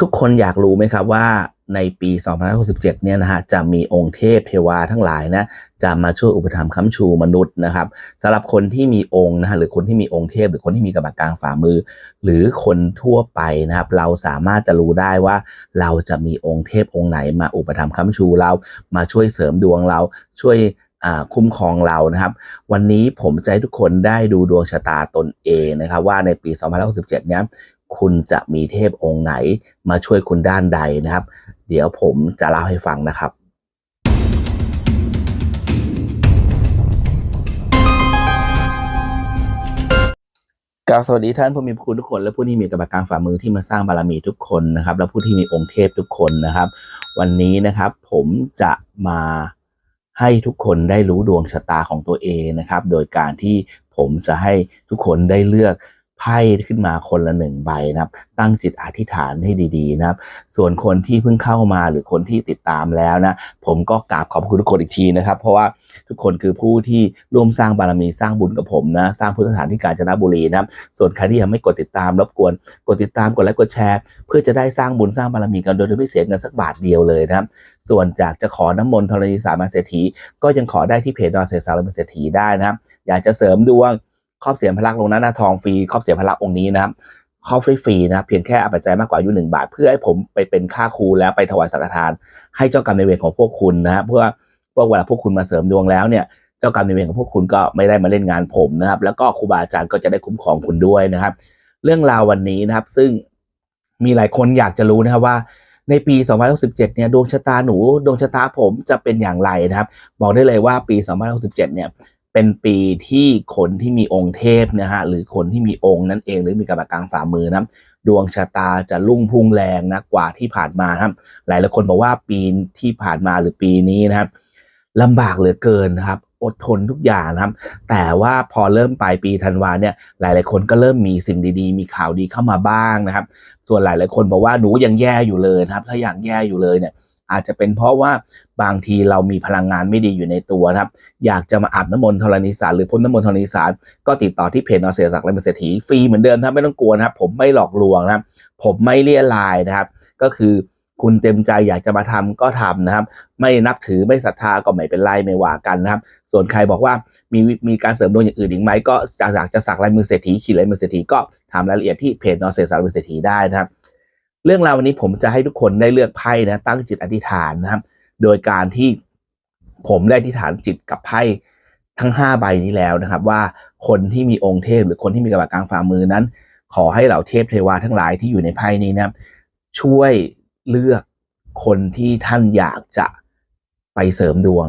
ทุกคนอยากรู้ไหมครับว่าในปี 2567 เนี่ยนะฮะจะมีองค์เทพเทวาทั้งหลายนะจะมาช่วยอุปถัมภ์ค้ำชูมนุษย์นะครับสำหรับคนที่มีองค์นะฮะหรือคนที่มีองค์เทพ หรือคนที่มีกระบากลางฝ่ามือ หรือคนทั่วไปนะครับเราสามารถจะรู้ได้ว่าเราจะมีองค์เทพองค์ไหนมาอุปถัมภ์ค้ำชูเรามาช่วยเสริมดวงเราช่วยคุ้มครองเรานะครับ วันนี้ผมจะให้ทุกคนได้ดูดวงชะตาตนเองนะครับ ว่าในปี2567เนี้ย คุณจะมีเทพองค์ไหนมาช่วยคุณด้านใดนะครับ เดี๋ยวผมจะเล่าให้ฟังนะครับกาบสวัสดีท่านผู้มีพระคุณทุกคน และผู้ที่มีกระบากลางฝ่ามือที่มาสร้างบารมีทุกคนนะครับ และผู้ที่มีองค์เทพทุกคนนะครับ วันนี้นะครับผมจะมาให้ทุกคนได้รู้ดวงชะตาของตัวเองนะครับ โดยการที่ผมจะให้ทุกคนได้เลือก ไพ่ขึ้นมาคนละหนึ่งใบนะครับ ตั้งจิตอธิษฐานให้ดีๆนะครับ ส่วนคนที่เพิ่งเข้ามาหรือคนที่ติดตามแล้วนะ ผมก็กราบขอบคุณทุกคนอีกทีนะครับ เพราะว่าทุกคนคือผู้ที่ร่วมสร้างบารมีสร้างบุญกับผมนะ สร้างพุทธสถานที่กาญจนบุรีนะครับส่วนใครที่ยังไม่กดติดตามรบกวน กดติดตามกดไลค์กดแชร์ เพื่อจะได้สร้างบุญสร้างบารมีกันโดยไม่เสียเงินสักบาทเดียวเลยนะครับส่วนจากจะขอน้ำมนต์ธรณีสามาเศรษฐีก็ยังขอได้ที่เพจดอนเศรษฐสารมเศรษฐีได้นะครับ อยากจะเสริมดวง ครอบเสียนพลักลงหน้าหน้าทองฟรีครอบเสียนพลักองค์นี้นะครับครอบฟรีๆนะเพียงแค่อาปัจจัยมากกว่าอายุหนึ่งบาท เพื่อให้ผมไปเป็นค่าครูแล้วไปถวายสังฆทาน ให้เจ้ากรรมนายเวรของพวกคุณนะครับเพื่อว่าเวลาพวกคุณมาเสริมดวงแล้วเนี่ยเจ้ากรรมนายเวรของพวกคุณก็ไม่ได้มาเล่นงานผมนะครับ แล้วก็ครูบาอาจารย์ก็จะได้คุ้มครองคุณด้วยนะครับ เรื่องราววันนี้นะครับ ซึ่งมีหลายคนอยากจะรู้นะครับว่าในปี2067เนี่ยดวงชะตาหนูดวงชะตาผมจะเป็นอย่างไรนะครับ บอกได้เลยว่าปี2067เนี่ย เป็นปีที่คนที่มีองค์เทพนะฮะหรือคนที่มีองค์นั่นเอง หรือมีกระบากลางฝ่ามือนะดวงชะตาจะรุ่งพุ่งแรงนะกว่าที่ผ่านมาครับ หลายหลายคนบอกว่าปีที่ผ่านมาหรือปีนี้นะครับลำบากเหลือเกินนะครับ อดทนทุกอย่างนะครับ แต่ว่าพอเริ่มปลายปีธันวาเนี่ย หลายหลายคนก็เริ่มมีสิ่งดีๆ มีข่าวดีเข้ามาบ้างนะครับ ส่วนหลายหลายคนบอกว่าหนูยังแย่อยู่เลยนะครับ ถ้ายังแย่อยู่เลยเนี่ย อาจจะเป็นเพราะว่าบางทีเรามีพลังงานไม่ดีอยู่ในตัวนะครับ อยากจะมาอาบน้ำมนต์ธรณีสารหรือพ่นน้ำมนต์ธรณีสารก็ติดต่อที่เพจนอเสียศักดิ์และเศรษฐีฟรีเหมือนเดิมครับไม่ต้องกลัวนะครับ ผมไม่หลอกลวงนะครับ ผมไม่เลี่ยลายนะครับ ก็คือคุณเต็มใจอยากจะมาทำก็ทำนะครับ ไม่นับถือไม่ศรัทธาก็ไม่เป็นไรไม่ว่ากันนะครับ ส่วนใครบอกว่ามีมีการเสริมดวงอย่างอื่นอีกไหมก็อยากจะสักลายมือเศรษฐีขีดลายมือเศรษฐีก็ถามรายละเอียดที่เพจนอเสียศักดิ์และเศรษฐีได้นะครับ เรื่องราววันนี้ผมจะให้ทุกคนได้เลือกไพ่นะตั้งจิตอธิษฐานนะครับ โดยการที่ผมได้อธิษฐานจิตกับไพ่ทั้ง 5 ใบนี้แล้วนะครับ ว่าคนที่มีองค์เทพหรือคนที่มีกระบากลางฝ่ามือนั้น ขอให้เหล่าเทพเทวาทั้งหลายที่อยู่ในไพ่นี้นะครับช่วยเลือกคนที่ท่านอยากจะไปเสริมดวง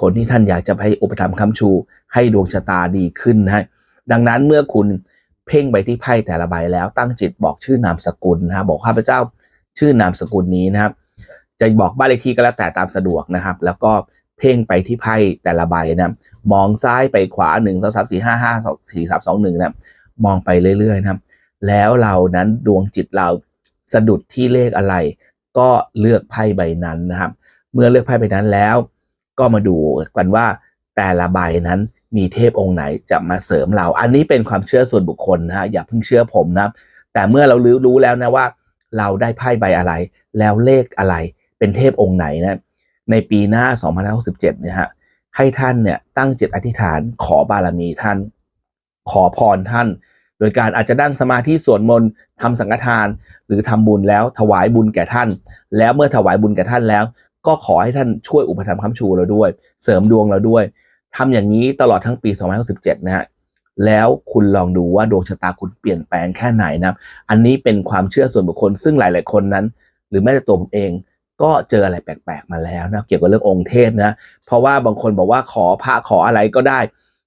คนที่ท่านอยากจะไปอุปถัมภ์ค้ำชู ให้ดวงชะตาดีขึ้นนะฮะดังนั้นเมื่อคุณ เพ่งไปที่ไพ่แต่ละใบแล้วตั้งจิตบอกชื่อนามสกุลนะครับบอกข้าพเจ้าชื่อนามสกุลนี้นะครับ จะบอกบ้านเลขที่ก็แล้วแต่ตามสะดวกนะครับ แล้วก็เพ่งไปที่ไพ่แต่ละใบนะมองซ้ายไปขวาหนึ่งสองสามสี่ห้าห้าสองสี่สามสองหนึ่งนะมองไปเรื่อยๆนะครับ แล้วเรานั้นดวงจิตเราสะดุดที่เลขอะไร ก็เลือกไพ่ใบนั้นนะครับ เมื่อเลือกไพ่ใบนั้นแล้ว ก็มาดูกันว่าแต่ละใบนั้น มีเทพองค์ไหนจะมาเสริมเรา อันนี้เป็นความเชื่อส่วนบุคคลนะฮะอย่าเพิ่งเชื่อผมนะแต่เมื่อเรารู้รู้แล้วนะว่า เราได้ไพ่ใบอะไร แล้วเลขอะไร เป็นเทพองค์ไหนนะในปีหน้า2067นี่ยฮะให้ท่านเนี่ยตั้งจิตอธิษฐานขอบารมีท่าน ขอพรท่าน โดยการอาจจะนั่งสมาธิสวดมนต์ทำสังฆทาน หรือทำบุญแล้วถวายบุญแก่ท่าน แล้วเมื่อถวายบุญแก่ท่านแล้ว ก็ขอให้ท่านช่วยอุปถัมภ์ค้ำชูเราด้วย เสริมดวงเราด้วย ทำอย่างนี้ตลอดทั้งปี2067นะฮะแล้วคุณลองดูว่าดวงชะตาคุณเปลี่ยนแปลงแค่ไหนนะครับอันนี้เป็นความเชื่อส่วนบุคคล ซึ่งหลาย ๆ คนนั้น หรือแม้แต่ตัวผมเองก็เจออะไรแปลก ๆ มาแล้วนะเกี่ยวกับเรื่ององค์เทพนะ เพราะว่าบางคนบอกว่าขอพระขออะไรก็ได้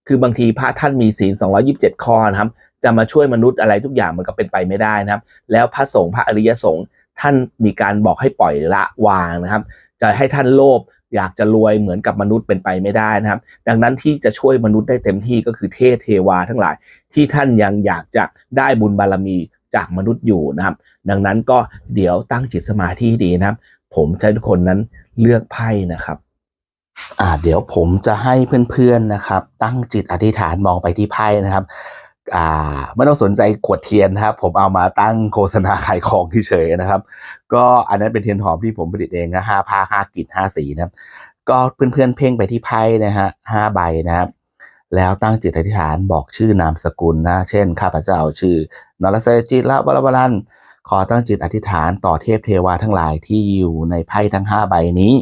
คือบางทีพระท่านมีศีล 227 ข้อนะครับ จะมาช่วยมนุษย์อะไรทุกอย่างมันก็เป็นไปไม่ได้นะครับ แล้วพระสงฆ์พระอริยสงฆ์ท่านมีการบอกให้ปล่อยละวางนะครับ จะให้ท่านโลภ อยากจะรวยเหมือนกับมนุษย์เป็นไปไม่ได้นะครับ ดังนั้นที่จะช่วยมนุษย์ได้เต็มที่ก็คือเทพเทวาทั้งหลาย ที่ท่านยังอยากจะได้บุญบารมีจากมนุษย์อยู่นะครับ ดังนั้นก็เดี๋ยวตั้งจิตสมาธิดีนะครับ ผมจะให้ทุกคนนั้นเลือกไพ่นะครับอ่าเดี๋ยวผมจะให้เพื่อนๆนะครับ ตั้งจิตอธิษฐานมองไปที่ไพ่นะครับ อ่าไม่ต้องสนใจขวดเทียนนะครับ ผมเอามาตั้งโฆษณาขายของเฉยๆนะครับ ก็อันนั้นเป็นเทียนหอมที่ผมผลิตเองนะห้าผ้าห้ากลิดห้าสีนะครับ ก็เพื่อนๆเพ่งไปที่ไพ่นะฮะห้าใบนะครับ แล้วตั้งจิตอธิษฐานบอกชื่อนามสกุลนะ เช่น ข้าพเจ้าชื่อนรเสจิตละบรบรันขอตั้งจิตอธิษฐานต่อเทพเทวาทั้งหลายที่อยู่ในไพ่ทั้งห้าใบนี้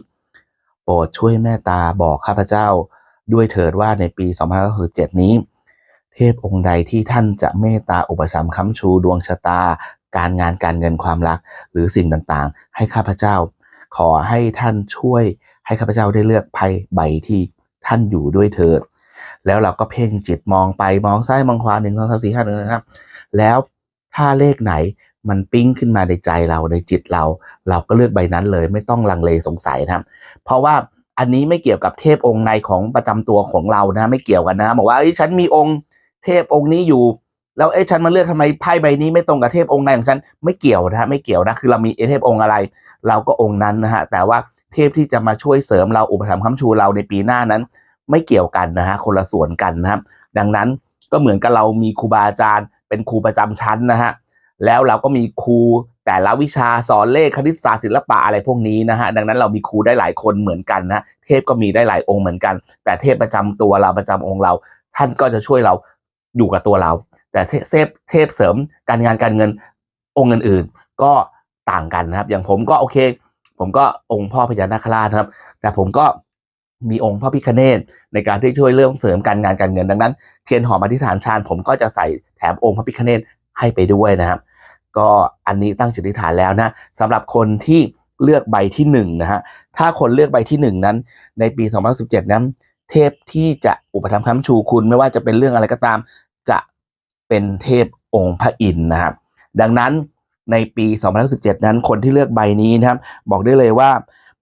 โปรดช่วยเมตตาบอกข้าพเจ้าด้วยเถิดว่าในปี 2567นี้ เทพองค์ใดที่ท่านจะเมตตาอุปสัมค้ำชูดวงชะตา การงานการเงินความรัก หรือสิ่งต่างๆ ให้ข้าพเจ้า ขอให้ท่านช่วยให้ข้าพเจ้าได้เลือกไพ่ใบที่ท่านอยู่ด้วยเถิดแล้วเราก็เพ่งจิตมองไปมองซ้ายมองขวาหนึ่งสองสามสี่ห้าหนึ่งนะครับ แล้วถ้าเลขไหนมันปิ้งขึ้นมาในใจเราในจิตเรา เราก็เลือกใบนั้นเลยไม่ต้องลังเลสงสัยนะครับ เพราะว่าอันนี้ไม่เกี่ยวกับเทพองค์ในของประจำตัวของเรานะ ไม่เกี่ยวกันนะ บอกว่าเอ้ฉันมีองค์ เทพองค์นี้อยู่ แล้วเอ้ฉันมาเลือกทำไมไพ่ใบนี้ไม่ตรงกับเทพองค์ในของฉันไม่เกี่ยวนะฮะไม่เกี่ยวนะคือเรามีเทพองค์อะไร เราก็องค์นั้นนะฮะแต่ว่าเทพที่จะมาช่วยเสริมเราอุปถัมภ์ค้ำชูเราในปีหน้านั้น ไม่เกี่ยวกันนะฮะคนละส่วนกันนะครับดังนั้นก็เหมือนกับเรามีครูบาอาจารย์ เป็นครูประจำชั้นนะฮะแล้วเราก็มีครูแต่ละวิชาสอนเลขคณิตศาสตร์ศิลปะอะไรพวกนี้นะฮะดังนั้นเรามีครูได้หลายคนเหมือนกันนะเทพก็มีได้หลายองค์เหมือนกัน แต่เทพประจำตัวเราประจำองค์เรา ท่านก็จะช่วยเรา อยู่กับตัวเรา แต่เทพเทพเสริมการงานการเงินองค์อื่นๆก็ต่างกันนะครับ อย่างผมก็โอเค ผมก็องค์พ่อพญานาคราชครับ แต่ผมก็มีองค์พระพิคเนตในการที่ช่วยเรื่องเสริมการงานการเงินดังนั้นเทียนหอมอธิษฐานชาญผมก็จะใส่แถมองค์พระพิคเนตให้ไปด้วยนะครับ ก็อันนี้ตั้งจิตอธิษฐานแล้วนะสำหรับคนที่เลือกใบที่1นะฮะถ้าคนเลือกใบที่ 1 นั้น ในปี 2017 นั้น เทพที่จะอุปถัมภ์ค้ำชูคุณไม่ว่าจะเป็นเรื่องอะไรก็ตาม จะเป็นเทพองค์พระอินทร์นะครับ ดังนั้นในปี 2017 นั้นคนที่เลือกใบนี้นะครับ บอกได้เลยว่า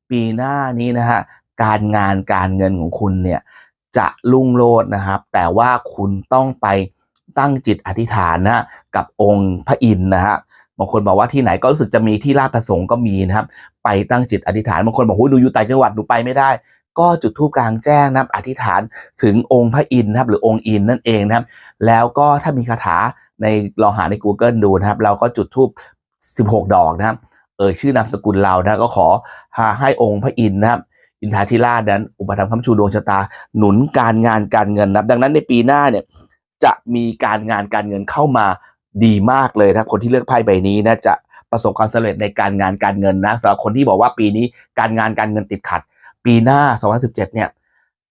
ปีหน้านี้นะฮะการงานการเงินของคุณเนี่ยจะรุ่งโรจน์นะครับ แต่ว่าคุณต้องไปตั้งจิตอธิษฐานนะกับองค์พระอินทร์นะฮะบางคนบอกว่าที่ไหนก็รู้สึกจะมีที่ราชประสงค์ก็มีนะครับ ไปตั้งจิตอธิษฐานบางคนบอกว่าดูอยู่ต่างจังหวัดดูไปไม่ได้ ก็จุดธูปกลางแจ้งนะครับอธิษฐานถึงองค์พระอินทร์นะครับหรือองค์อินนั่นเองนะครับ แล้วก็ถ้ามีคาถาในลองหาใน Google ดูนะครับ เราก็จุดธูป16 ดอกนะครับ เอ่ยชื่อนามสกุลเรานะก็ขอให้องค์พระอินทร์นะครับอินทาธิราชนั้น อุปถัมคำชูดวงชะตาหนุนการงานการเงินนะครับ ดังนั้นในปีหน้าเนี่ยจะมีการงานการเงินเข้ามาดีมากเลยนะครับ คนที่เลือกไพ่ใบนี้นะจะประสบความสำเร็จในการงานการเงินนะสำหรับคนที่บอกว่าปีนี้การงานการเงินติดขัด ปีหน้า 2017 เนี่ย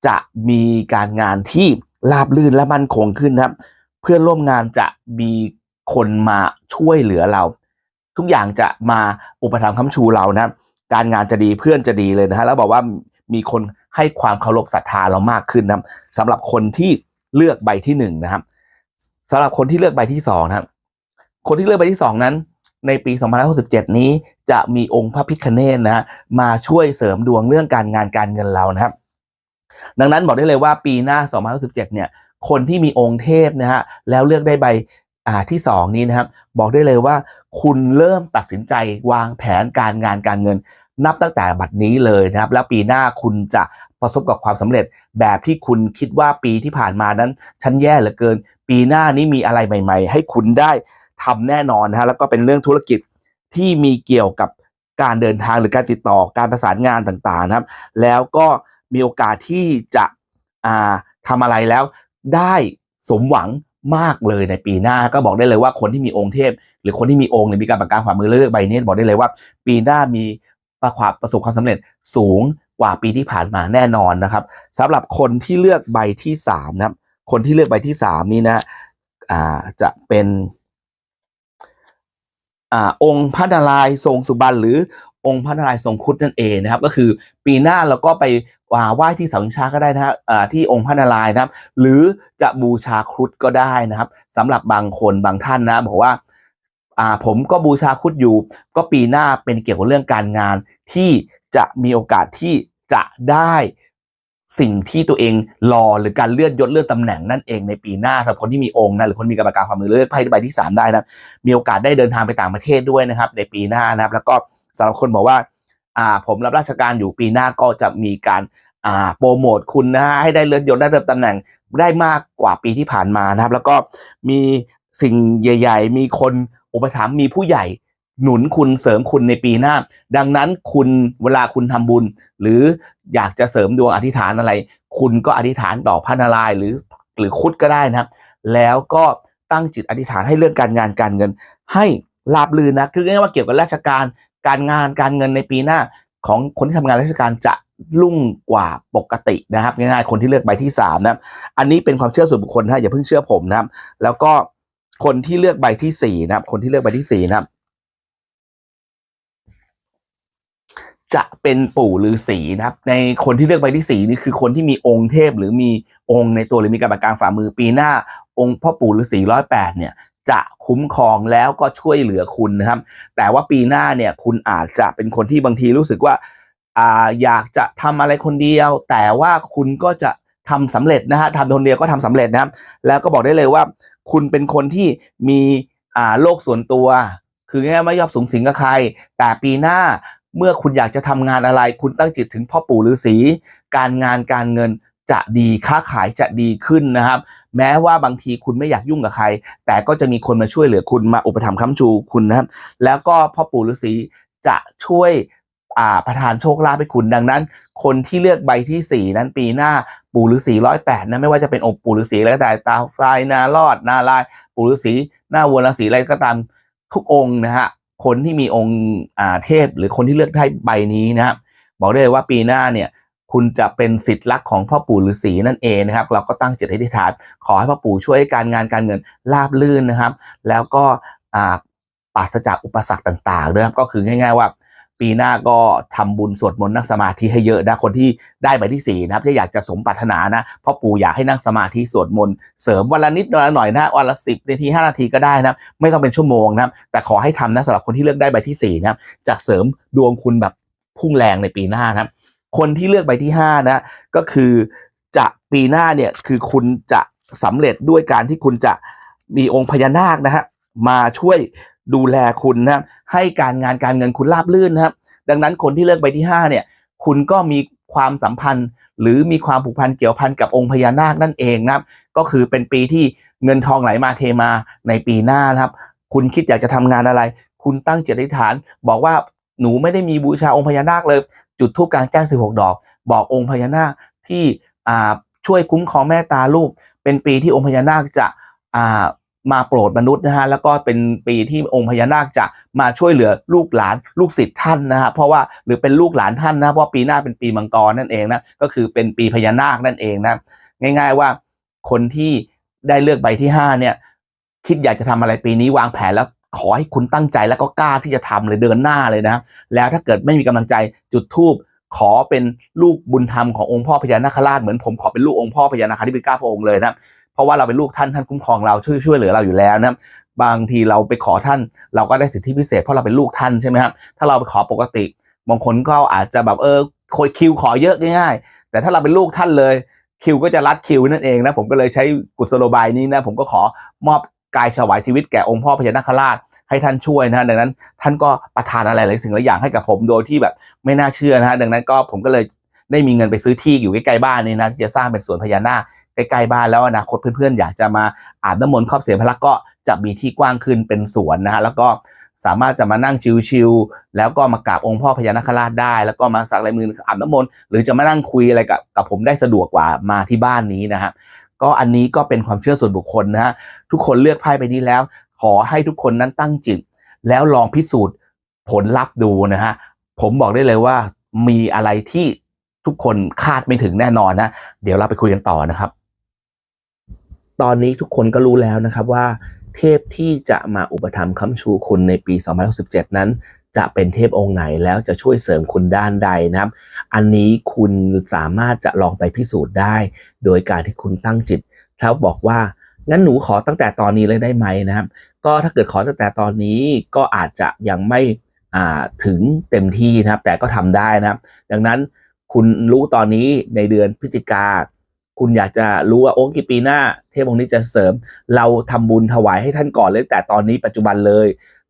จะมีการงานที่ราบรื่นและมั่นคงขึ้นนะครับ เพื่อนร่วมงานจะมีคนมาช่วยเหลือเรา ทุกอย่างจะมาอุปถัมภ์ค้ำชูเรานะการงานจะดีเพื่อนจะดีเลยนะฮะแล้วบอกว่ามีคนให้ความเคารพศรัทธาเรามากขึ้นนะสำหรับคนที่เลือกใบที่หนึ่งนะครับสำหรับคนที่เลือกใบที่สองนะครับคนที่เลือกใบที่สองนั้น ในปี 2567 นี้จะมีองค์พระพิคเนตนะมาช่วยเสริมดวงเรื่องการงานการเงินเรานะครับ ดังนั้นบอกได้เลยว่าปีหน้า2067 เนี่ย คนที่มีองค์เทพนะฮะแล้วเลือกได้ใบอ่าที่สองนี้นะครับ บอกได้เลยว่าคุณเริ่มตัดสินใจวางแผนการงานการเงิน นับตั้งแต่บัดนี้เลยนะครับ แล้วปีหน้าคุณจะประสบกับความสำเร็จแบบที่คุณคิดว่าปีที่ผ่านมานั้น ฉันแย่เหลือเกิน ปีหน้านี้มีอะไรใหม่ ๆ ให้คุณได้ ทำแน่นอนนะฮะแล้วก็เป็นเรื่องธุรกิจที่มีเกี่ยวกับการเดินทางหรือการติดต่อการประสานงานต่างๆนะครับ แล้วก็มีโอกาสที่จะอ่าทำอะไรแล้วได้สมหวังมากเลยในปีหน้าก็บอกได้เลยว่าคนที่มีองค์เทพ หรือคนที่มีองค์หรือมีการประกาศฝ่ามือเลือกใบนี้บอกได้เลยว่า ปีหน้ามีประความประสบความสำเร็จสูงกว่าปีที่ผ่านมาแน่นอนนะครับสำหรับคนที่เลือกใบที่สามนะครับคนที่เลือกใบที่สามนี้นะอ่าจะเป็น อองค์พระนารายณ์ทรงสุบรรณหรือองค์พระนารายณ์ทรงครุฑนั่นเองนะครับ ก็คือปีหน้าเราก็ไปไหว้ที่เสาชิงช้าก็ได้นะฮะที่องค์พระนารายณ์นะครับ หรือจะบูชาครุฑก็ได้นะครับสำหรับบางคนบางท่านนะบอกว่าอ่าผมก็บูชาครุฑอยู่ ก็ปีหน้าเป็นเกี่ยวกับเรื่องการงานที่จะมีโอกาสที่จะได้ สิ่งที่ตัวเองรอหรือการเลื่อนยศเลื่อนตำแหน่งนั่นเองในปีหน้าสำหรับคนที่มีองค์นะหรือคนมีกรรมการความมือเลือกไพ่ใบที่สามได้นะมีโอกาสได้เดินทางไปต่างประเทศด้วยนะครับ ในปีหน้านะครับ แล้วก็สำหรับคนบอกว่าอ่าผมรับราชการอยู่ปีหน้าก็จะมีการอ่าโปรโมทคุณนะฮะให้ได้เลื่อนยศได้เริ่มตำแหน่งได้มากกว่าปีที่ผ่านมานะครับ แล้วก็มีสิ่งใหญ่ ๆ มีคนอุปถัมภ์มีผู้ใหญ่ หนุนคุณเสริมคุณในปีหน้า ดังนั้นคุณเวลาคุณทำบุญ หรืออยากจะเสริมดวงอธิษฐานอะไร คุณก็อธิษฐานต่อพระนารายณ์หรือหรือคุดก็ได้นะครับ แล้วก็ตั้งจิตอธิษฐานให้เรื่องการงานการเงิน ให้ราบรื่นนะคือง่ายๆว่าเกี่ยวกับราชการการงานการเงินในปีหน้า ของคนที่ทำงานราชการจะรุ่งกว่าปกตินะครับ ง่ายๆคนที่เลือกใบที่สามนะครับอันนี้เป็นความเชื่อส่วนบุคคลนะอย่าเพิ่งเชื่อผมนะครับ แล้วก็คนที่เลือกใบที่สี่นะครับคนที่เลือกใบที่สี่นะครับ จะเป็นปู่ฤาษีนะครับในคนที่เลือกใบที่สี่นี่คือคนที่มีองค์เทพหรือมีองค์ในตัวหรือมีกรรมการฝ่ามือปีหน้า องค์พ่อปู่ฤาษีร้อยแปดเนี่ยจะคุ้มครองแล้วก็ช่วยเหลือคุณนะครับ แต่ว่าปีหน้าเนี่ยคุณอาจจะเป็นคนที่บางทีรู้สึกว่าอ่าอยากจะทำอะไรคนเดียว แต่ว่าคุณก็จะทำสำเร็จนะฮะทำคนเดียวก็ทำสำเร็จนะครับ แล้วก็บอกได้เลยว่า คุณเป็นคนที่มีอ่าโลกส่วนตัว คือง่ายไม่ยอบสูงสิงกับใคร แต่ปีหน้า เมื่อคุณอยากจะทำงานอะไร คุณตั้งจิตถึงพ่อปู่ฤาษีการงานการเงินจะดีค้าขายจะดีขึ้นนะครับ แม้ว่าบางทีคุณไม่อยากยุ่งกับใคร แต่ก็จะมีคนมาช่วยเหลือคุณมาอุปถัมภ์ค้ำชูคุณนะครับ แล้วก็พ่อปู่ฤาษีจะช่วยอ่าประทานโชคลาภให้คุณดังนั้น คนที่เลือกใบที่สี่นั้นปีหน้าปู่ฤาษีร้อยแปดนะไม่ว่าจะเป็นองค์ปู่ฤาษีอะไรก็แต่ตาฟลายนารอดนาลาย ปู่ฤาษีหน้าวัวฤาษีอะไรก็ตามทุกองค์นะฮะ คนที่มีองค์อ่าเทพ หรือคนที่เลือกได้ใบนี้นะครับบอกได้เลยว่าปีหน้าเนี่ยคุณจะเป็นสิทธิ์รักของพ่อปู่ฤาษีนั่นเองนะครับ เราก็ตั้งจิตอธิษฐานขอให้พ่อปู่ช่วยให้การงานการเงินราบลื่นนะครับ แล้วก็อ่าปราศจากอุปสรรคต่างๆนะครับก็คือง่าย ๆ ว่า ปีหน้าก็ทำบุญสวดมนต์นั่งสมาธิให้เยอะนะคนที่ได้ใบที่สี่นะครับ ที่อยากจะสมปรารถนานะเพ่อปู่อยากให้นั่งสมาธิสวดมนต์เสริมวันละนิดวันละหน่อยนะวันละสิบนาทีห้านาทีก็ได้นะไม่ต้องเป็นชั่วโมงนะแต่ขอให้ทำนะสำหรับคนที่เลือกได้ใบที่สี่นะครับจะเสริมดวงคุณแบบพุ่งแรงในปีหน้านะครับ คนที่เลือกใบที่ห้านะก็คือจะปีหน้าเนี่ยคือคุณจะสำเร็จด้วยการที่คุณจะมีองค์พญานาคนะฮะมาช่วย ดูแลคุณนะครับให้การงานการเงินคุณราบรื่นนะครับ ดังนั้นคนที่เลือกใบที่ห้าเนี่ย คุณก็มีความสัมพันธ์ หรือมีความผูกพันเกี่ยวพันกับองค์พญานาคนั่นเองนะครับ ก็คือเป็นปีที่เงินทองไหลมาเทมาในปีหน้านะครับ คุณคิดอยากจะทำงานอะไร คุณตั้งจิตอธิษฐาน บอกว่าหนูไม่ได้มีบูชาองค์พญานาคเลย จุดธูปกลางแจ้ง16 ดอก บอกองค์พญานาคที่อ่าช่วยคุ้มครองแม่ตาลูก เป็นปีที่องค์พญานาคจะอ่า มาโปรดมนุษย์นะฮะแล้วก็เป็นปีที่องค์พญานาคจะมาช่วยเหลือลูกหลานลูกศิษย์ท่านนะฮะเพราะว่าหรือเป็นลูกหลานท่านนะเพราะปีหน้าเป็นปีมังกรนั่นเองนะก็คือเป็นปีพญานาคนั่นเองนะง่าย ๆว่าคนที่ได้เลือกใบที่ห้าเนี่ยคิดอยากจะทำอะไรปีนี้วางแผนแล้วขอให้คุณตั้งใจแล้วก็กล้าที่จะทำเลยเดินหน้าเลยนะแล้วถ้าเกิดไม่มีกำลังใจจุดทูบขอเป็นลูกบุญธรรมขององค์พ่อพญานาคราชเหมือนผมขอเป็นลูกองค์พ่อพญานาคาธิบดีเก้าพระองค์เลยนะ เพราะว่าเราเป็นลูกท่านท่านคุ้มครองเราช่วยช่วยเหลือเราอยู่แล้วนะบางทีเราไปขอท่านเราก็ได้สิทธิพิเศษ เพราะเราเป็นลูกท่านใช่ไหมครับถ้าเราไปขอปกติบางคนก็อาจจะแบบเออคอยคิวขอเยอะง่ายๆ แต่ถ้าเราเป็นลูกท่านเลยคิวก็จะรัดคิวนั่นเองนะผมก็เลยใช้กุศโลบายนี้นะผมก็ขอมอบกายถวายชีวิตแก่องค์พ่อพญานาคราชให้ท่านช่วยนะฮะดังนั้นท่านก็ประทานอะไรหลายสิ่งหลายอย่างให้กับผมโดยที่แบบไม่น่าเชื่อนะฮะดังนั้นก็ผมก็เลย ได้มีเงินไปซื้อที่อยู่ใกล้ๆบ้านนี่นะที่จะสร้างเป็นสวนพญานาคใกล้ๆบ้านแล้วอนาคตเพื่อนๆอยากจะมาอาบน้ำมนต์ครอบเสียพระลักษก็จะมีที่กว้างขึ้นเป็นสวนนะฮะแล้วก็สามารถจะมานั่งชิลๆ แล้วก็มากราบองค์พ่อพญานาคราชได้ แล้วก็มาสักลายมืออาบน้ำมนต์ หรือจะมานั่งคุยอะไรกับกับผมได้สะดวกกว่ามาที่บ้านนี้นะฮะ ก็อันนี้ก็เป็นความเชื่อส่วนบุคคลนะฮะ ทุกคนเลือกไพ่ไปนี้แล้ว ขอให้ทุกคนนั้นตั้งจิต แล้วลองพิสูจน์ผลลัพธ์ดูนะฮะ ผมบอกได้เลยว่ามีอะไรที่ ทุกคนคาดไม่ถึงแน่นอนนะ เดี๋ยวเราไปคุยกันต่อนะครับ ตอนนี้ทุกคนก็รู้แล้วนะครับว่า เทพที่จะมาอุปถัมภ์ค้ำชูคุณในปี 2067 นั้น จะเป็นเทพองค์ไหนแล้วจะช่วยเสริมคุณด้านใดนะครับ อันนี้คุณสามารถจะลองไปพิสูจน์ได้ โดยการที่คุณตั้งจิต แล้วบอกว่างั้นหนูขอตั้งแต่ตอนนี้เลยได้ไหมนะครับ ก็ถ้าเกิดขอตั้งแต่ตอนนี้ก็อาจจะยังไม่ถึงเต็มที่นะครับ แต่ก็ทำได้นะครับ ดังนั้น คุณรู้ตอนนี้ในเดือนพฤศจิกา คุณอยากจะรู้ว่าโอ้กี่ปีหน้า เทพองค์นี้จะเสริม เราทำบุญถวายให้ท่านก่อนเลยแต่ตอนนี้ปัจจุบันเลย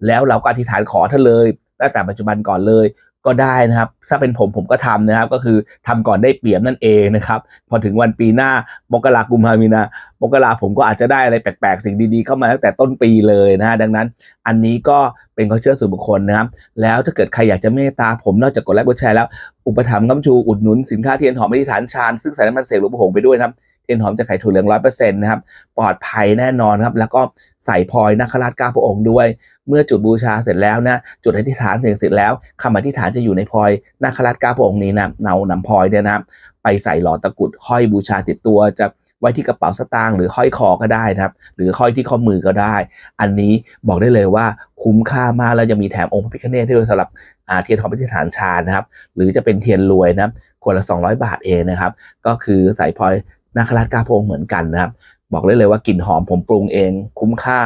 แล้วเราก็อธิษฐานขอท่านเลยตั้งแต่ปัจจุบันก่อนเลย ก็ได้นะครับ ถ้าเป็นผมผมก็ทำนะครับ ก็คือทำก่อนได้เปรียบนั่นเองนะครับ พอถึงวันปีหน้ามกรากุมภามีนามกราผมก็อาจจะได้อะไรแปลกๆ สิ่งดีๆ เข้ามาตั้งแต่ต้นปีเลยนะฮะดังนั้น อันนี้ก็เป็นความเชื่อส่วนบุคคลนะครับ แล้วถ้าเกิดใครอยากจะเมตตาผมนอกจากกดไลค์กดแชร์แล้ว อุปถัมภ์น้ำชูอุดหนุนสินค้าเทียนหอมอธิฐานชาญซึ่งใส่น้ำมันเสกหลวงปู่หงไปด้วยนะครับ เทียนหอมจะไข่ถั่วเหลืองร้อยเปอร์เซ็นต์นะครับปลอดภัยแน่นอนครับ แล้วก็ใส่พลอยนาคราชเก้าพระองค์ด้วย เมื่อจุดบูชาเสร็จแล้วนะจุดอธิษฐานเสร็จเสร็จแล้วคำอธิษฐานจะอยู่ในพลอยนาคราชเก้าพระองค์นี้นะเนานำพลอยเนี่ยนะครับไปใส่หลอดตะกุดห้อยบูชาติดตัวจะไว้ที่กระเป๋าสตางค์หรือห้อยคอก็ได้นะครับ หรือห้อยที่ข้อมือก็ได้ อันนี้บอกได้เลยว่าคุ้มค่ามากแล้วยังมีแถมองค์พระพิฆเนศให้ด้วยสำหรับอาเทียนหอมอธิษฐานชานะครับ หรือจะเป็นเทียนรวยนะครับคนละ 200 บาทเองนะครับ ก็คือใส่พลอย นาคราชกาพงเหมือนกันนะครับ บอกเลยเลยว่ากลิ่นหอมผมปรุงเอง คุ้มค่า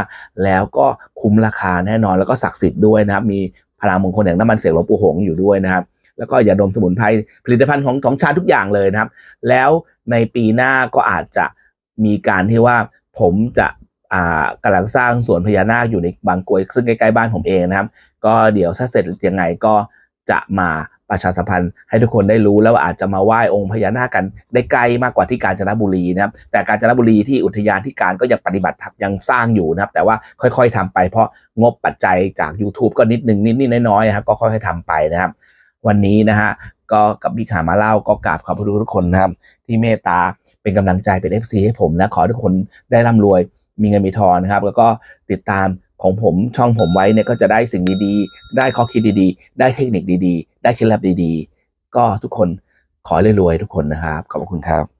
แล้วก็คุ้มราคาแน่นอนแล้วก็ศักดิ์สิทธิ์ด้วยนะครับ มีพลังมงคลอย่างน้ำมันเสียงหลวงปู่หงอยู่ด้วยนะครับ แล้วก็ยาดมสมุนไพรผลิตภัณฑ์ของของชาทุกอย่างเลยนะครับ แล้วในปีหน้าก็อาจจะมีการที่ว่าผมจะอ่ากำลังสร้างสวนพญานาคอยู่ในบางกรวยซึ่งใกล้ๆบ้านผมเองนะครับ ก็เดี๋ยวถ้าเสร็จยังไงก็จะมา ประชาสัมพันธ์ให้ทุกคนได้รู้แล้วอาจจะมาไหว้องค์พญานาคกันได้ไกลมากกว่าที่กาญจนบุรีนะครับแต่กาญจนบุรีที่อุทยานที่การก็ยังปฏิบัติยังสร้างอยู่นะครับ แต่ว่าค่อยๆทำไปเพราะงบปัจจัยจาก YouTube ก็นิดนึงนิดๆน้อยๆนะครับก็ค่อยๆทำไปนะครับ วันนี้นะฮะก็กับพี่ขามาเล่าก็กราบขอบพระคุณทุกคนนะครับ ที่เมตตาเป็นกำลังใจเป็น FC ให้ผมนะขอทุกคนได้ร่ำรวยมีเงินมีทองนะครับ แล้วก็ติดตาม ของผมช่องผมไว้เนี่ยก็จะได้สิ่งดีๆ ได้ข้อคิดดีๆ ได้เทคนิคดีๆ ได้เคล็ดลับดีๆ ก็ทุกคนขอให้รวยๆทุกคนนะครับ ขอบคุณครับ